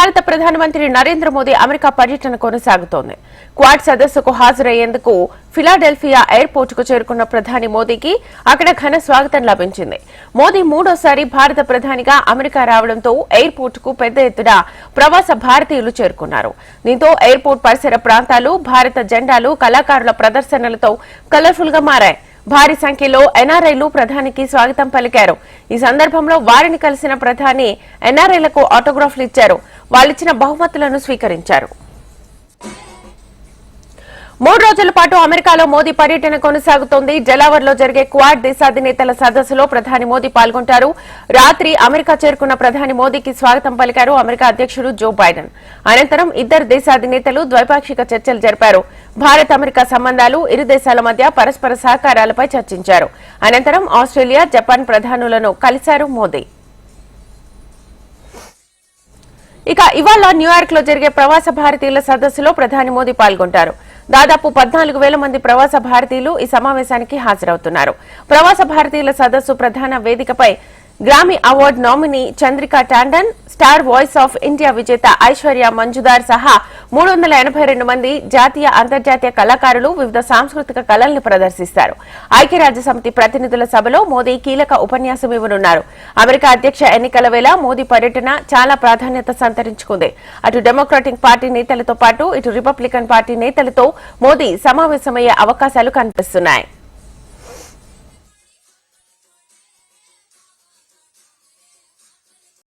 భారత ప్రధానమంత్రి నరేంద్ర మోదీ అమెరికా పర్యటన కొనసాగుతోంది. క్వాడ్ సదస్సుకు హాజరయ్యేందుకు ఫిలాడెల్ఫియా ఎయిర్పోర్ట్కు చేరుకున్న ప్రధాని మోదీకి అక్కడ ఘన స్వాగతం లభించింది. మోదీ మూడోసారి భారత ప్రధానిగా అమెరికా రావడంతో ఎయిర్పోర్ట్కు పెద్ద ఎత్తున ప్రవాస భారతీయులు చేరుకున్నారు. దీంతో ఎయిర్పోర్ట్ పరిసర ప్రాంతాలు భారత జెండాలు కళాకారుల ప్రదర్శనలతో కలర్ఫుల్గా మారాయి. భారీ సంఖ్యలో ఎన్ఆర్ఐలు ప్రధానికి స్వాగతం పలికారు. ఈ సందర్భంలో వారిని కలిసిన ప్రధాని ఎన్ఆర్ఐలకు ఆటోగ్రాఫ్లు ఇచ్చారు. వాళ్ళిచ్చిన బహుమతులను స్వీకరించారు. మూడు రోజుల పాటు అమెరికాలో మోదీ పర్యటన కొనసాగుతోంది. డెలావర్లో జరిగే క్వాడ్ దేశాధినేతల సదస్సులో ప్రధాని మోదీ పాల్గొంటారు. రాత్రి అమెరికా చేరుకున్న ప్రధాని మోదీకి స్వాగతం పలికారు అమెరికా అధ్యక్షుడు జో బైడెన్. అనంతరం ఇద్దరు దేశాధినేతలు ద్వైపాక్షిక చర్చలు జరిపారు. భారత్ అమెరికా సంబంధాలు ఇరు దేశాల మధ్య పరస్పర సహకారాలపై చర్చించారు. అనంతరం ఆస్ట్రేలియా జపాన్ ప్రధానులను కలిశారు మోదీ. ఇక ఇవాళ న్యూయార్క్లో జరిగే ప్రవాస భారతీయుల సదస్సులో ప్రధాని మోదీ పాల్గొంటారు. దాదాపు పద్నాలుగు వేల మంది ప్రవాస భారతీయులు ఈ సమావేశానికి హాజరవుతున్నారు. ప్రవాస భారతీయుల సదస్సు ప్రధాన వేదికపై Grammy award nominee Chandrika Tandon star voice of India విజేత ఐశ్వర్య మంజుదార్ సహా మూడు వందల ఎనభై రెండు మంది జాతీయ అంతర్జాతీయ కళాకారులు వివిధ సాంస్కృతిక కళల్ని ప్రదర్శిస్తారు. ఐక్యరాజ్య సమితి ప్రతినిధుల సభలో మోదీ కీలక ఉపన్యాసం ఇవ్వనున్నారు. అమెరికా అధ్యక్ష ఎన్నికల వేళ మోదీ పర్యటన చాలా ప్రాధాన్యత సంతరించుకుంది. అటు డెమోక్రాటిక్ పార్టీ నేతలతో పాటు ఇటు రిపబ్లికన్ పార్టీ నేతలతో మోదీ సమావేశమయ్యే అవకాశాలు కనిపిస్తున్నాయి.